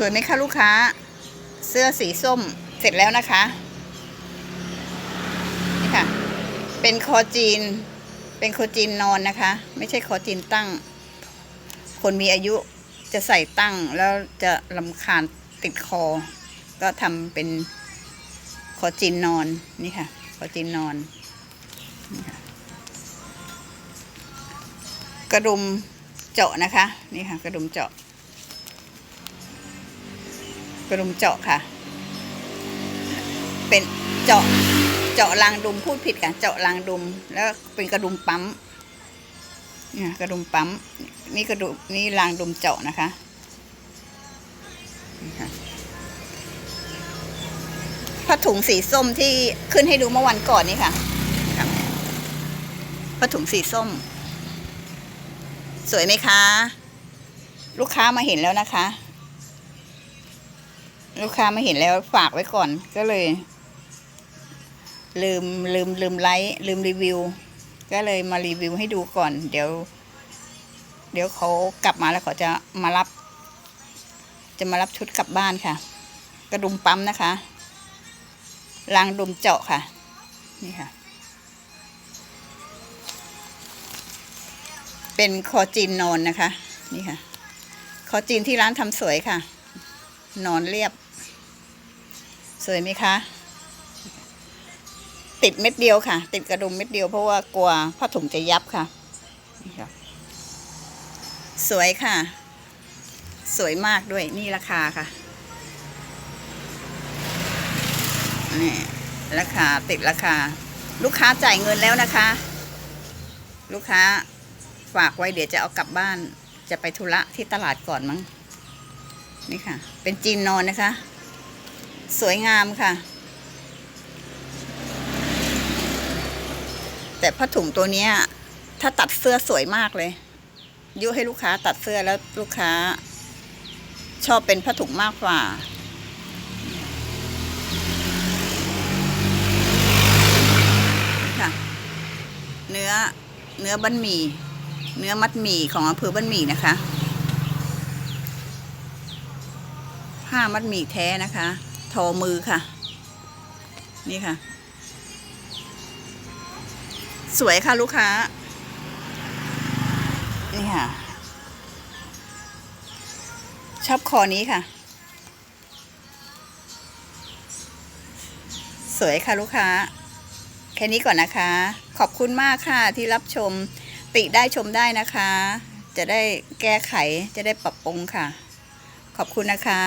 สวยไหมคะลูกค้า เสื้อสีส้มเสร็จแล้วนะคะ นี่ค่ะ เป็นคอจีน เป็นคอจีนนอนนะคะ ไม่ใช่คอจีนตั้ง คนมีอายุจะใส่ตั้งแล้วจะลำคาญติดคอ ก็ทำเป็นคอจีนนอนนี่ค่ะคอจีนนอนนี่ค่ะกระดุมเจาะนะคะ นี่ค่ะ กระดุมเจาะ กระดุมเจาะค่ะ เป็นเจาะเจาะรางดุมพูดผิดกันเจาะรางดุม แล้วเป็นกระดุมปั๊มเนี่ยกระดุมปั๊ม นี่กระดุมนี่รางดุมเจาะนะคะนี่ค่ะผ้าถุงสีส้มที่ขึ้นให้ดูเมื่อวันก่อนนี่ค่ะผ้าถุงสีส้ม สวยไหมคะ ลูกค้ามาเห็นแล้วนะคะ ลูกค้ามาเห็นแล้วฝากไว้ก่อนก็เลย ลืมลืมลืมไลค์ลืมรีวิว ก็เลยมารีวิวให้ดูก่อน เดี๋ยว เดี๋ยวเขากลับมาแล้วเขาจะมารับ จะมารับชุดกลับบ้านค่ะ กระดุมปั๊มนะคะรางดุมเจาะค่ะ นี่ค่ะ เป็นคอจีนนอนนะคะ นี่ค่ะ คอจีนที่ร้านทำสวยค่ะนอนเรียบ สวยไหมคะ ติดเม็ดเดียวค่ะ ติดกระดุมเม็ดเดียวเพราะว่ากลัวผ้าถุงจะยับค่ะ สวยค่ะ สวยมากด้วยนี่ราคาค่ะนี่ราคาติดราคา ลูกค้าจ่ายเงินแล้วนะคะ ลูกค้าฝากไว้เดี๋ยวจะเอากลับบ้าน จะไปธุระที่ตลาดก่อนมั้งนี่ค่ะ เป็นจีนนอนนะคะ สวยงามค่ะ แต่ผ้าถุงตัวนี้ถ้าตัดเสื้อสวยมากเลย ยุให้ลูกค้าตัดเสื้อแล้วลูกค้า ชอบเป็นผ้าถุงมากกว่าค่ะ เนื้อเนื้อบั้นหมี่เนื้อมัดหมี่ของอำเภอบ้านหมี่นะคะผ้ามัดหมี่แท้นะคะ ทอมือค่ะ นี่ค่ะ สวยค่ะลูกค้า นี่ค่ะ ชอบคอนี้ค่ะ สวยค่ะลูกค้า แค่นี้ก่อนนะคะ ขอบคุณมากค่ะที่รับชม ติได้ชมได้นะคะ จะได้แก้ไขจะได้ปรับปรุงค่ะ ขอบคุณนะคะ